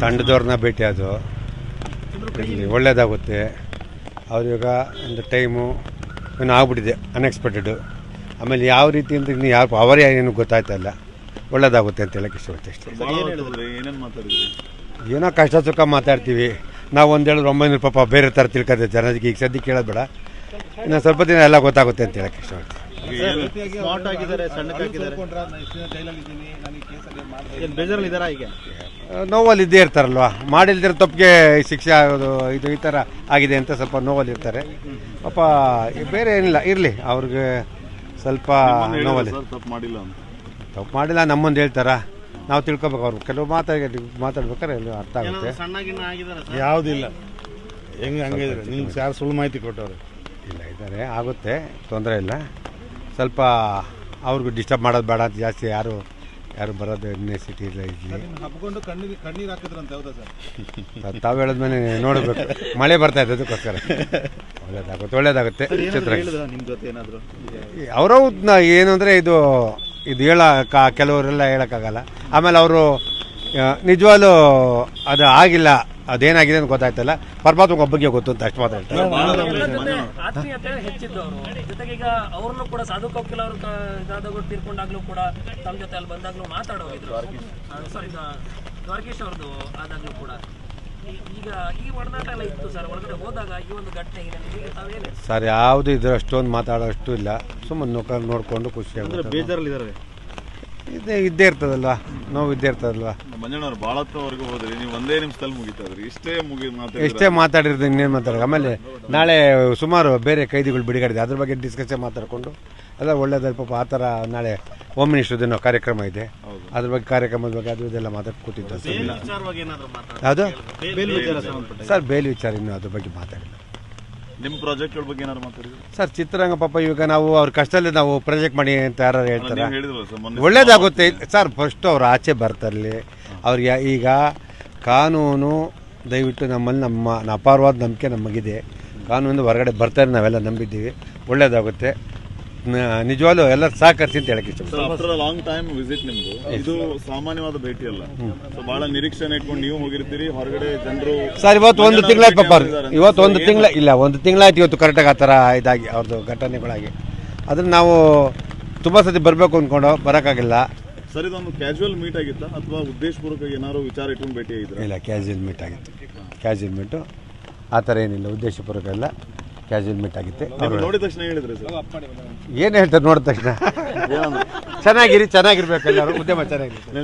ತಂಡದವ್ರನ್ನ ಭೇಟಿ ಅದು ಇಲ್ಲಿ ಒಳ್ಳೇದಾಗುತ್ತೆ ಅವ್ರಿವಾಗ ಒಂದು ಟೈಮು ಏನು ಆಗ್ಬಿಟ್ಟಿದೆ ಅನ್ಎಕ್ಸ್ಪೆಕ್ಟೆಡು ಆಮೇಲೆ ಯಾವ ರೀತಿ ಅಂತ ಇನ್ನು ಯಾರು ಅವರೇ ಏನು ಗೊತ್ತಾಯ್ತಾ ಇಲ್ಲ ಒಳ್ಳೇದಾಗುತ್ತೆ ಅಂತ ಹೇಳಕ್ಕೆ ಇಷ್ಟಪಡ್ತೀವಿ ಅಷ್ಟೇ ಏನೋ ಕಷ್ಟ ಸುಖ ಮಾತಾಡ್ತೀವಿ ನಾವು ಒಂದು ಹೇಳಿದ್ರೆ ಒಂಬೈನೂರು ಪಾಪ ಬೇರೆ ಥರ ತಿಳ್ಕೊತೀವಿ ಜನರಿಗೆ ಈಗ ಸದ್ಯಕ್ಕೆ ಕೇಳೋದು ಬೇಡ ಇನ್ನು ಸ್ವಲ್ಪ ದಿನ ಎಲ್ಲ ಗೊತ್ತಾಗುತ್ತೆ ಅಂತ ಹೇಳಕ್ಕೆ ಇಷ್ಟಪಡ್ತೀವಿ ಈಗ ನೋವಲ್ಲಿ ಇದ್ದೇ ಇರ್ತಾರಲ್ವ? ಮಾಡಿಲ್ದಿರೋ ತಪ್ಪಿಗೆ ಶಿಕ್ಷೆ ಆಗೋದು ಇದು ಈ ಥರ ಆಗಿದೆ ಅಂತ ಸ್ವಲ್ಪ ನೋವಲ್ಲಿ ಇರ್ತಾರೆ ಪಾಪ ಬೇರೆ ಏನಿಲ್ಲ ಇರಲಿ ಅವ್ರಿಗೆ ಸ್ವಲ್ಪ ನೋವಲ್ಲಿ. ತಪ್ಪು ಮಾಡಿಲ್ಲ ಅಂತ. ತಪ್ಪು ಮಾಡಿಲ್ಲ ನಮ್ಮೊಂದು ಹೇಳ್ತಾರ? ನಾವು ತಿಳ್ಕೊಬೇಕು ಅವ್ರು. ಕೆಲವು ಮಾತಾಡಿ ಮಾತಾಡ್ಬೇಕಾದ್ರೆ ಎಲ್ಲ ಅರ್ಥ ಆಗುತ್ತೆ. ಯಾವುದಿಲ್ಲ. ಹೆಂಗೆ ಹಂಗಿದ್ರೆ? ನಿಮ್ಗೆ ಯಾರು ಸುಳ್ಳು ಮಾಹಿತಿ ಕೊಟ್ಟವ್ರು. ಇಲ್ಲ ಇದ್ದಾರೆ ಆಗುತ್ತೆ ತೊಂದರೆ ಇಲ್ಲ. ಸ್ವಲ್ಪ ಅವ್ರಿಗೂ ಡಿಸ್ಟರ್ಬ್ ಮಾಡೋದು ಬೇಡ ಅಂತ ಜಾಸ್ತಿ ಯಾರು ಯಾರು ಬರೋದು ಸಿಟಿ ಇಲ್ಲ ಇಲ್ಲಿ. ಹಬ್ಕೊಂಡು ಕಣ್ಣಿ ಕಣ್ಣೀರು ಹಾಕಿದ್ರಂತ ಹೌದಾ ಸರ್? ತಾವು ಹೇಳಿದ್ಮೇಲೆ ನೋಡಬೇಕು. ಮಳೆ ಬರ್ತಾ ಇದೆ ಅದಕ್ಕೋಸ್ಕರ ಒಳ್ಳೇದಾಗುತ್ತೆ ಒಳ್ಳೇದಾಗುತ್ತೆ. ಚಿತ್ರ ಅವರು ನಿಮ್ ಜೊತೆ ಏನಾದ್ರು? ಅವರ ಏನು ಅಂದರೆ ಇದು ಇದು ಹೇಳಕ್ಕ ಕೆಲವರೆಲ್ಲ ಹೇಳೋಕ್ಕಾಗಲ್ಲ. ಆಮೇಲೆ ಅವರು ನಿಜವಾಗ್ಲೂ ಅದು ಆಗಿಲ್ಲ. ಅದೇನಾಗಿದೆ ಅಂತ ಗೊತ್ತಾಯ್ತಲ್ಲ. ಪರಮಾತ್ಮ ಒಬ್ಬಗೆ ಗೊತ್ತು ಅಂತ ಅಷ್ಟು ಮಾತ್ರ ಹೇಳ್ತಾರೆ ಆತ್ಮೀಯತೆ ಹೆಚ್ಚಿದ್ದು ಅವರು. ಜೊತೆಗೆ ಈಗ ಅವ್ರನ್ನು ಕೂಡ ಸಾಧು ಕೋಕಿಲ್ ಅವರು ಇದಾದಾಗೂ ತೀರ್ಕೊಂಡಾಗ್ಲೂ ಕೂಡ ತಮ್ಮ ಜೊತೆ ಅಲ್ಲಿ ಬಂದಾಗ್ಲೂ ಮಾತಾಡೋಗಿದ್ರು ಸಾರಿ ದ್ವಾರಕೇಶ್ ಅವ್ರದ್ದು ಆದಾಗ್ಲೂ ಕೂಡ. ಈಗ ಈ ಒಡನಾಟ ಎಲ್ಲ ಸರ್ ಯಾವ್ದು ಹೋದಾಗ ಈ ಒಂದು ಘಟನೆ ಇದೆ. ಈಗ ತಾವೇನು? ಸರ್ ಯಾವುದು ಇದ್ರೆ ಅಷ್ಟೊಂದು ಮಾತಾಡೋ ಅಷ್ಟು ಇಲ್ಲ. ಸುಮ್ಮನೆ ನೋಡ್ಕೊಂಡು ಖುಷಿಯಾಗುತ್ತೆ ಬೇಜಾರಲ್ಲಿ ಇದೇ ಇದ್ದೇ ಇರ್ತದಲ್ವಾ? ನೋವು ಇದ್ದೇ ಇರ್ತದಲ್ವಾ? ಮಂಜಣ್ಣವ್ರು ಭಾಳ ಹೊರಗೆ ಹೋದ್ರಿ ನೀವು ಒಂದೇ ನಿಮಿಷದಲ್ಲಿ ಮುಗಿತಾದ್ರಿ. ಇಷ್ಟೇ ಮುಗಿ ಎಷ್ಟೇ ಮಾತಾಡಿರೋದು ಇನ್ನೇನು ಮಾತಾಡೋದು? ಆಮೇಲೆ ನಾಳೆ ಸುಮಾರು ಬೇರೆ ಕೈದಿಗಳು ಬಿಡುಗಡೆ ಇದೆ ಅದ್ರ ಬಗ್ಗೆ ಡಿಸ್ಕಷನ್ ಮಾತಾಡಿಕೊಂಡು ಎಲ್ಲ ಒಳ್ಳೇದಲ್ಲಿ ಪಾಪ ಆ ಥರ ನಾಳೆ ಹೋಮ್ ಮಿನಿಸ್ಟ್ರದ್ದು ಕಾರ್ಯಕ್ರಮ ಇದೆ. ಅದ್ರ ಬಗ್ಗೆ ಕಾರ್ಯಕ್ರಮದ ಬಗ್ಗೆ ಅದು ಇದೆಲ್ಲ ಮಾತಾಡಿ ಕೂತಿದ್ದು. ವಿಚಾರವಾಗಿ ಏನಾದ್ರು ಮಾತಾಡ ಅದು? ಬೇಲ್ ವಿಚಾರ ಸಂಬಂಧಪಟ್ಟ ಸರ್ ಬೇಲಿ ವಿಚಾರ ಇನ್ನೂ ಅದ್ರ ಬಗ್ಗೆ ಮಾತಾಡಿಲ್ಲ. ನಿಮ್ಮ ಪ್ರಾಜೆಕ್ಟ್ಗಳ ಬಗ್ಗೆ ಮಾತಾಡಿದ್ರಿ? ಸರ್ ಚಿತ್ರರಂಗ ಪಾಪ ಇವಾಗ ನಾವು ಅವ್ರ ಕಷ್ಟದಲ್ಲಿ ನಾವು ಪ್ರಾಜೆಕ್ಟ್ ಮಾಡಿ ಅಂತ ಯಾರು ಹೇಳ್ತಾರೆ? ನೀವು ಹೇಳಿದ್ರಲ್ಲ ಸರ್ ಮೊನ್ನೆ ಒಳ್ಳೇದಾಗುತ್ತೆ. ಸರ್ ಫಸ್ಟ್ ಅವ್ರು ಆಚೆ ಬರ್ತಾರಲ್ಲಿ ಅವ್ರಿಗೆ ಈಗ ಕಾನೂನು ದಯವಿಟ್ಟು ನಮ್ಮಲ್ಲಿ ನಮ್ಮ ಅಪಾರವಾದ ನಂಬಿಕೆ ನಮಗಿದೆ. ಕಾನೂನಿಂದ ಹೊರಗಡೆ ಬರ್ತಾರೆ ನಾವೆಲ್ಲ ನಂಬಿದ್ದೀವಿ. ಒಳ್ಳೇದಾಗುತ್ತೆ. ನಿಜವಾಗ್ಲೂ ಎಲ್ಲರೂ ಸಹಕರಿಸಿ ಅಂತ ಹೇಳಕ್ಕೆ ಇಷ್ಟಪಡ್ತೀನಿ. ಆಫ್ಟರ್ ಲಾಂಗ್ ಟೈಮ್ ವಿಸಿಟ್ ನಿಮ್ದು ಇದು ಸಾಮಾನ್ಯವಾದ ಭೇಟಿ ಅಲ್ಲ. ಸೊ ಬಹಳ ನಿರೀಕ್ಷಣೆ ಇಟ್ಕೊಂಡು ನೀವು ಹೋಗಿರ್ತೀರಿ ಹೊರಗಡೆ ಜನರು ಸರ್ ಇವತ್ತು ಒಂದು ತಿಂಗಳಾಯ್ತು ಪಾಪ ಇವತ್ತು ಒಂದು ತಿಂಗಳ ಇಲ್ಲ ಒಂದು ತಿಂಗಳಾಯ್ತು ಇವತ್ತು ಕರೆಕ್ಟಾಗಿ ಆ ಥರ ಇದಾಗಿ ಅವ್ರದ್ದು ಘಟನೆಗಳಾಗಿ. ಅದನ್ನ ನಾವು ತುಂಬ ಸತಿ ಬರಬೇಕು ಅಂದ್ಕೊಂಡು ಬರೋಕ್ಕಾಗಿಲ್ಲ. ಸರ್ ಇದೊಂದು ಕ್ಯಾಶುವಲ್ ಮೀಟ್ ಆಗಿತ್ತಾ? ಅಥವಾ ಉದ್ದೇಶಪೂರ್ವಕ ಏನಾದ್ರು ವಿಚಾರ ಇಟ್ಕೊಂಡು ಭೇಟಿ ಆಗಿದ್ರ? ಇಲ್ಲ ಕ್ಯಾಶುವಲ್ ಮೀಟ್ ಆಗಿತ್ತು. ಕ್ಯಾಶುವಲ್ ಮೀಟು ಆ ಥರ ಏನಿಲ್ಲ ಉದ್ದೇಶಪೂರ್ವಕ ಇಲ್ಲ. ಕ್ಯಾಶುವಲ್ ಮೀಟ್ ಆಗಿತ್ತು. ನೋಡಿದ ತಕ್ಷಣ ಹೇಳಿದ್ರಿ ಏನು ಹೇಳ್ತಾರೆ ನೋಡಿದ ತಕ್ಷಣ? ಚೆನ್ನಾಗಿರಿ ಚೆನ್ನಾಗಿರ್ಬೇಕು ಎಲ್ಲರೂ. ಉದ್ಯಮ ಚೆನ್ನಾಗಿರ್ಬೇಕು